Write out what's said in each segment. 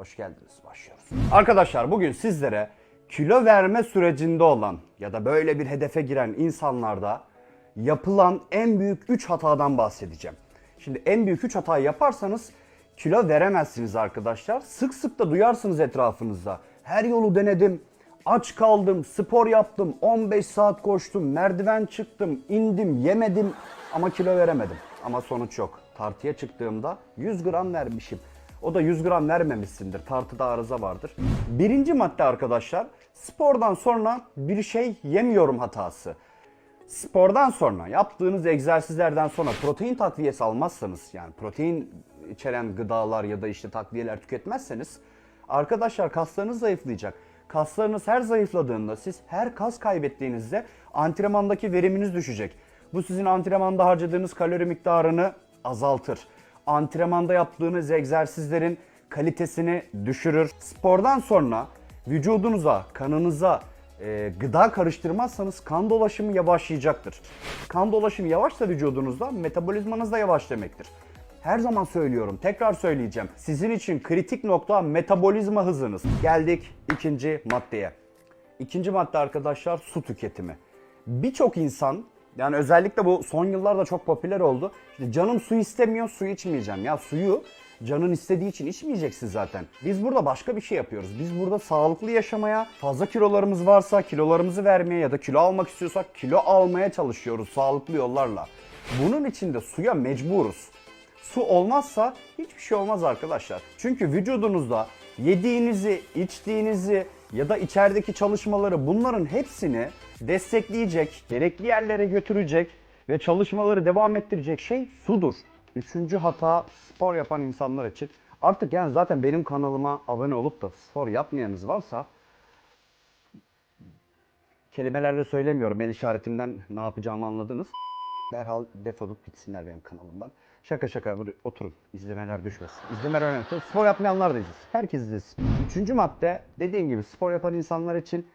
Hoş geldiniz. Başlıyoruz. Arkadaşlar bugün sizlere kilo verme sürecinde olan ya da böyle bir hedefe giren insanlarda yapılan en büyük 3 hatadan bahsedeceğim. Şimdi en büyük 3 hatayı yaparsanız kilo veremezsiniz arkadaşlar. Sık sık da duyarsınız etrafınızda. Her yolu denedim. Aç kaldım, spor yaptım, 15 saat koştum, merdiven çıktım, indim, yemedim ama kilo veremedim. Ama sonuç yok. Tartıya çıktığımda 100 gram vermişim. O da 100 gram vermemişsindir. Tartıda arıza vardır. Birinci madde arkadaşlar, spordan sonra bir şey yemiyorum hatası. Spordan sonra yaptığınız egzersizlerden sonra protein takviyesi almazsanız yani protein içeren gıdalar ya da işte takviyeler tüketmezseniz arkadaşlar kaslarınız zayıflayacak. Kaslarınız her zayıfladığında siz her kas kaybettiğinizde antrenmandaki veriminiz düşecek. Bu sizin antrenmanda harcadığınız kalori miktarını azaltır. Antrenmanda yaptığınız egzersizlerin kalitesini düşürür. Spordan sonra vücudunuza, kanınıza e, gıda karıştırmazsanız kan dolaşımı yavaşlayacaktır. Kan dolaşımı yavaşsa vücudunuzda metabolizmanız da yavaş demektir. Her zaman söylüyorum, tekrar söyleyeceğim. Sizin için kritik nokta metabolizma hızınız. Geldik ikinci maddeye. İkinci madde arkadaşlar su tüketimi. Birçok insan yani özellikle bu son yıllarda çok popüler oldu. İşte canım su istemiyor, su içmeyeceğim. Ya suyu canın istediği için içmeyeceksin zaten. Biz burada başka bir şey yapıyoruz. Biz burada sağlıklı yaşamaya, fazla kilolarımız varsa kilolarımızı vermeye ya da kilo almak istiyorsak kilo almaya çalışıyoruz sağlıklı yollarla. Bunun için de suya mecburuz. Su olmazsa hiçbir şey olmaz arkadaşlar. Çünkü vücudunuzda yediğinizi, içtiğinizi ya da içerideki çalışmaları bunların hepsini destekleyecek, gerekli yerlere götürecek ve çalışmaları devam ettirecek şey sudur. Üçüncü hata spor yapan insanlar için. Artık yani zaten benim kanalıma abone olup da spor yapmayanınız varsa kelimelerle söylemiyorum. El işaretimden ne yapacağımı anladınız. Derhal defolup gitsinler benim kanalımdan. Şaka şaka oturun. İzlemeler düşmesin. İzlemeler önemli. Spor yapmayanlar da izlesin. Herkes izlesin. Üçüncü madde dediğim gibi spor yapan insanlar için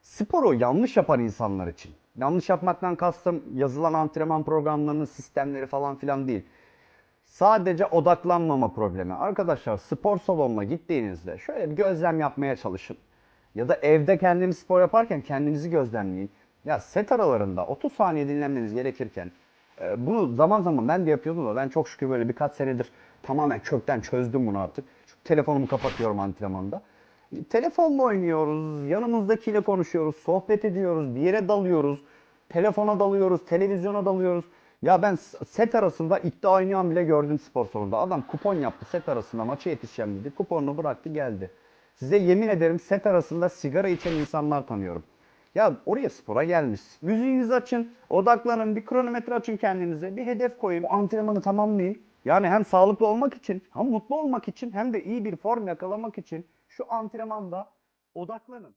sporu yanlış yapan insanlar için. Yanlış yapmaktan kastım yazılan antrenman programlarının sistemleri falan filan değil. Sadece odaklanmama problemi. Arkadaşlar spor salonuna gittiğinizde şöyle bir gözlem yapmaya çalışın. Ya da evde kendiniz spor yaparken kendinizi gözlemleyin. Ya set aralarında 30 saniye dinlenmeniz gerekirken e, bunu zaman zaman ben de yapıyordum da ben çok şükür böyle birkaç senedir tamamen kökten çözdüm bunu artık. Şu telefonumu kapatıyorum antrenmanda. Telefonla oynuyoruz, yanımızdakiyle konuşuyoruz, sohbet ediyoruz, bir yere dalıyoruz, telefona dalıyoruz, televizyona dalıyoruz. Ya ben set arasında iddia oynayan bile gördüm spor salonunda. Adam kupon yaptı set arasında maça yetişeceğim dedi. Kuponunu bıraktı geldi. Size yemin ederim set arasında sigara içen insanlar tanıyorum. Ya oraya spora gelmiş. Müziğinizi açın, odaklanın, bir kronometre açın kendinize, bir hedef koyun, antrenmanı tamamlayın. Yani hem sağlıklı olmak için, hem mutlu olmak için, hem de iyi bir form yakalamak için şu antrenmanda odaklanın.